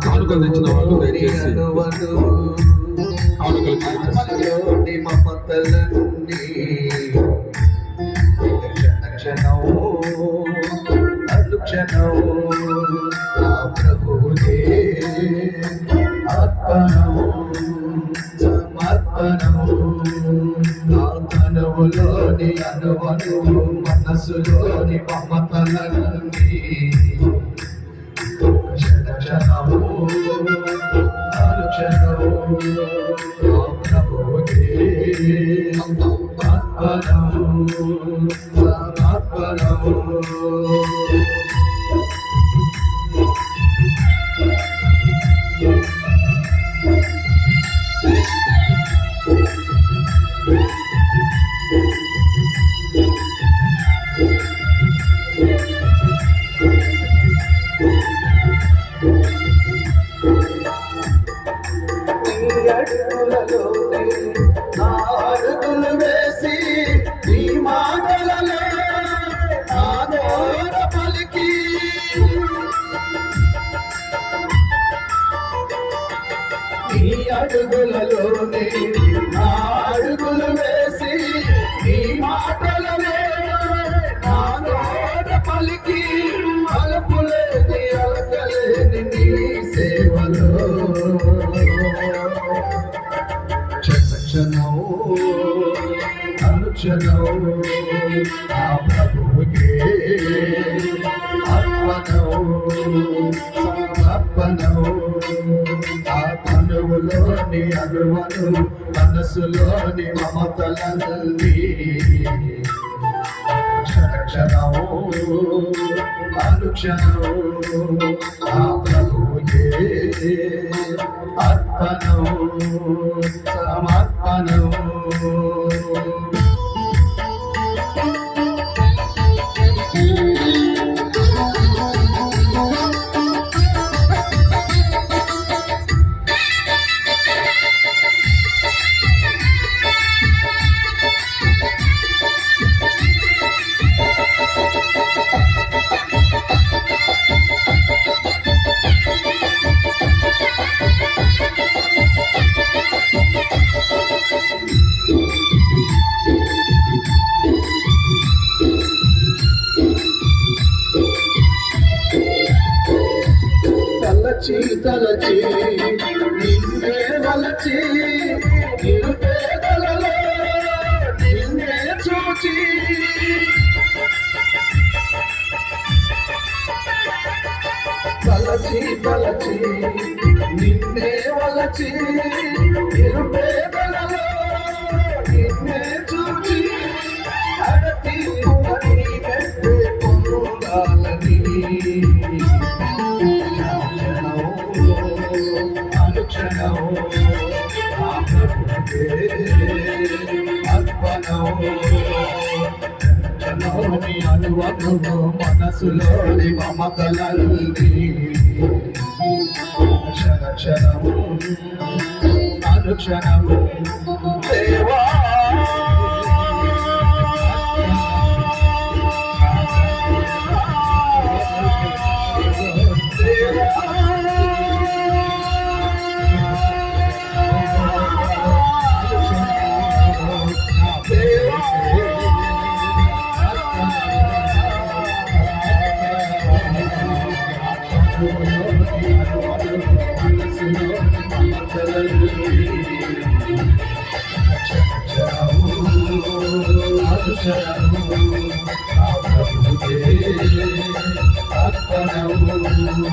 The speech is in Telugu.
కానుకలు తెచ్చిన వాళ్ళు దయచేసి. కానుకలు మనలోని మమతలన్నీ క్షణ క్షణము అనుక్షణము నా ప్రభువుకే అర్పణము సమర్పణము అడుగులలోనే అడుగులు వేసి నీ మాటలలో పలికి నీ అడుగులలోనే అడుగులు క్షణం అనుక్షణం ఆ ప్రభువుకే అర్పణం సమర్పణం ఆ తనువులోని అనువను మనసులోని మమతలన్నీ క్షణక్షణం అనుక్షణం ఆ ప్రభువుకే అర్పణం సమర్పణం తలచి తలచి నిన్నే వలచి నిరుపేదలలో నిన్నే చూచి. తలచి తలచి నిన్నే వలచి నిరుపేదలలో అర్పణలోని అనువను మనసులోని మమతలల్ని క్షణ క్షణము అనుక్షణము అర్పణవు సమర్పణవు